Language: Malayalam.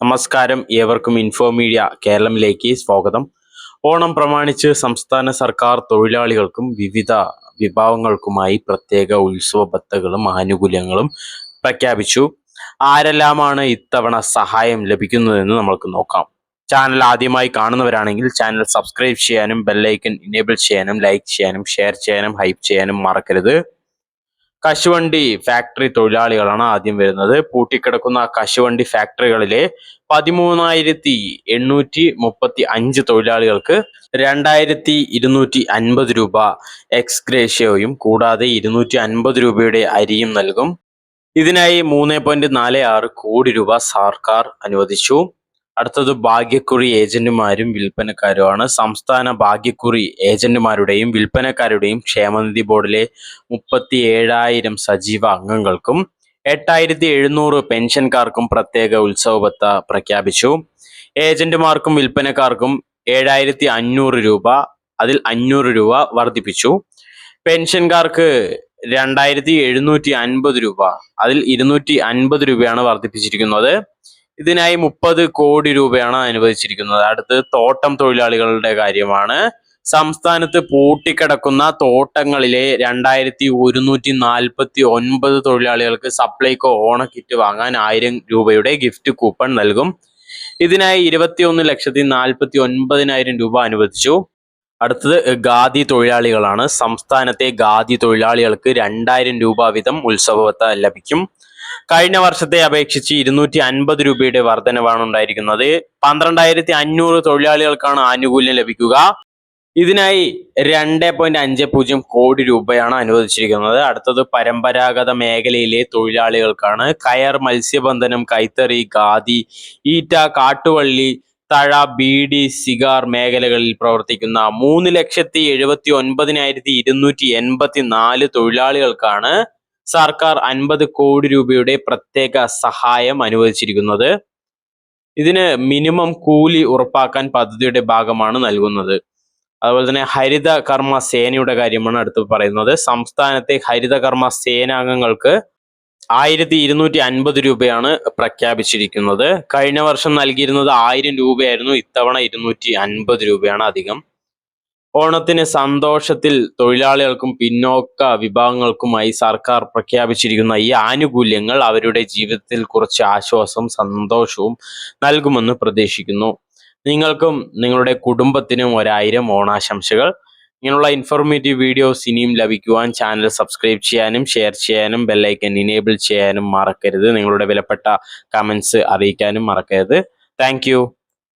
നമസ്കാരം. ഏവർക്കും ഇൻഫോ മീഡിയ കേരളത്തിലേക്ക് സ്വാഗതം. ഓണം പ്രമാണിച്ച് സംസ്ഥാന സർക്കാർ തൊഴിലാളികൾക്കും വിവിധ വിഭാഗങ്ങൾക്കുമായി പ്രത്യേക ഉത്സവ ബത്തകളും ആനുകൂല്യങ്ങളും പ്രഖ്യാപിച്ചു. ആരെല്ലാമാണ് ഇത്തവണ സഹായം ലഭിക്കുന്നതെന്ന് നമ്മൾക്ക് നോക്കാം. ചാനൽ ആദ്യമായി കാണുന്നവരാണെങ്കിൽ ചാനൽ സബ്സ്ക്രൈബ് ചെയ്യാനും ബെല്ലൈക്കൻ ഇനേബിൾ ചെയ്യാനും ലൈക്ക് ചെയ്യാനും ഷെയർ ചെയ്യാനും ഹൈപ്പ് ചെയ്യാനും മറക്കരുത്. കശുവണ്ടി ഫാക്ടറി തൊഴിലാളികളാണ് ആദ്യം വരുന്നത്. പൂട്ടിക്കിടക്കുന്ന കശുവണ്ടി ഫാക്ടറികളിലെ പതിമൂന്നായിരത്തി എണ്ണൂറ്റി മുപ്പത്തി അഞ്ച് തൊഴിലാളികൾക്ക് രണ്ടായിരത്തി ഇരുന്നൂറ്റി അൻപത് രൂപ എക്സ്ഗ്രേഷ്യോയും കൂടാതെ ഇരുന്നൂറ്റി അൻപത് രൂപയുടെ അരിയും നൽകും. ഇതിനായി മൂന്ന് പോയിന്റ് നാല് ആറ് കോടി രൂപ സർക്കാർ അനുവദിച്ചു. അടുത്തത് ഭാഗ്യക്കുറി ഏജന്റുമാരും വിൽപ്പനക്കാരുമാണ്. സംസ്ഥാന ഭാഗ്യക്കുറി ഏജന്റുമാരുടെയും വിൽപ്പനക്കാരുടെയും ക്ഷേമനിധി ബോർഡിലെ മുപ്പത്തി ഏഴായിരം സജീവ അംഗങ്ങൾക്കും എട്ടായിരത്തി എഴുന്നൂറ് പെൻഷൻകാർക്കും പ്രത്യേക ഉത്സവബത്ത പ്രഖ്യാപിച്ചു. ഏജന്റുമാർക്കും വിൽപ്പനക്കാർക്കും ഏഴായിരത്തി അഞ്ഞൂറ് രൂപ അതിൽ അഞ്ഞൂറ് രൂപ വർദ്ധിപ്പിച്ചു. പെൻഷൻകാർക്ക് രണ്ടായിരത്തി എഴുന്നൂറ്റി അൻപത് രൂപ അതിൽ ഇരുന്നൂറ്റി അൻപത് രൂപയാണ് വർദ്ധിപ്പിച്ചിരിക്കുന്നത്. ഇതിനായി മുപ്പത് കോടി രൂപയാണ് അനുവദിച്ചിരിക്കുന്നത്. അടുത്തത് തോട്ടം തൊഴിലാളികളുടെ കാര്യമാണ്. സംസ്ഥാനത്ത് പൂട്ടിക്കിടക്കുന്ന തോട്ടങ്ങളിലെ രണ്ടായിരത്തി ഒരുന്നൂറ്റി നാൽപ്പത്തി ഒൻപത് തൊഴിലാളികൾക്ക് സപ്ലൈകോ ഓണ കിറ്റ് വാങ്ങാൻ ആയിരം രൂപയുടെ ഗിഫ്റ്റ് കൂപ്പൺ നൽകും. ഇതിനായി ഇരുപത്തിയൊന്ന് ലക്ഷത്തി നാൽപ്പത്തി ഒൻപതിനായിരം രൂപ അനുവദിച്ചു. അടുത്തത് ഖാദി തൊഴിലാളികളാണ്. സംസ്ഥാനത്തെ ഖാദി തൊഴിലാളികൾക്ക് രണ്ടായിരം രൂപ വീതം ഉത്സവത്ത ലഭിക്കും. കഴിഞ്ഞ വർഷത്തെ അപേക്ഷിച്ച് ഇരുന്നൂറ്റി അൻപത് രൂപയുടെ വർധനവാണ് ഉണ്ടായിരിക്കുന്നത്. പന്ത്രണ്ടായിരത്തി അഞ്ഞൂറ് തൊഴിലാളികൾക്കാണ് ആനുകൂല്യം ലഭിക്കുക. ഇതിനായി രണ്ട് പോയിന്റ് അഞ്ച് പൂജ്യം കോടി രൂപയാണ് അനുവദിച്ചിരിക്കുന്നത്. അടുത്തത് പരമ്പരാഗത മേഖലയിലെ തൊഴിലാളികൾക്കാണ്. കയർ മത്സ്യബന്ധനം കൈത്തറി ഖാദി ഈറ്റ കാട്ടുവള്ളി തഴ ബീഡി സിഗാർ മേഖലകളിൽ പ്രവർത്തിക്കുന്ന മൂന്ന് ലക്ഷത്തി എഴുപത്തി ഒൻപതിനായിരത്തി ഇരുന്നൂറ്റി എൺപത്തി നാല് തൊഴിലാളികൾക്കാണ് സർക്കാർ അൻപത് കോടി രൂപയുടെ പ്രത്യേക സഹായം അനുവദിച്ചിരിക്കുന്നത്. ഇതിന് മിനിമം കൂലി ഉറപ്പാക്കാൻ പദ്ധതിയുടെ ഭാഗമാണ് നൽകുന്നത്. അതുപോലെ തന്നെ ഹരിത കർമ്മ സേനയുടെ കാര്യമാണ് അടുത്ത് പറയുന്നത്. സംസ്ഥാനത്തെ ഹരിത കർമ്മ സേനാംഗങ്ങൾക്ക് ആയിരത്തി ഇരുന്നൂറ്റി അൻപത് രൂപയാണ് പ്രഖ്യാപിച്ചിരിക്കുന്നത്. കഴിഞ്ഞ വർഷം നൽകിയിരുന്നത് ആയിരം രൂപയായിരുന്നു. ഇത്തവണ ഇരുന്നൂറ്റി അൻപത് രൂപയാണ് അധികം. ഓണത്തിന് സന്തോഷത്തിൽ തൊഴിലാളികൾക്കും പിന്നോക്ക വിഭാഗങ്ങൾക്കുമായി സർക്കാർ പ്രഖ്യാപിച്ചിരിക്കുന്ന ഈ ആനുകൂല്യങ്ങൾ അവരുടെ ജീവിതത്തിൽ കുറച്ച് ആശ്വാസവും സന്തോഷവും നൽകുമെന്ന് പ്രതീക്ഷിക്കുന്നു. നിങ്ങൾക്കും നിങ്ങളുടെ കുടുംബത്തിനും ഒരായിരം ഓണാശംസകൾ. ഇങ്ങനെയുള്ള ഇൻഫോർമേറ്റീവ് വീഡിയോസ് ഇനിയും ലഭിക്കുവാൻ ചാനൽ സബ്സ്ക്രൈബ് ചെയ്യാനും ഷെയർ ചെയ്യാനും ബെല്ലൈക്കൻ ഇനേബിൾ ചെയ്യാനും മറക്കരുത്. നിങ്ങളുടെ വിലപ്പെട്ട കമൻസ് അറിയിക്കാനും മറക്കരുത്. താങ്ക്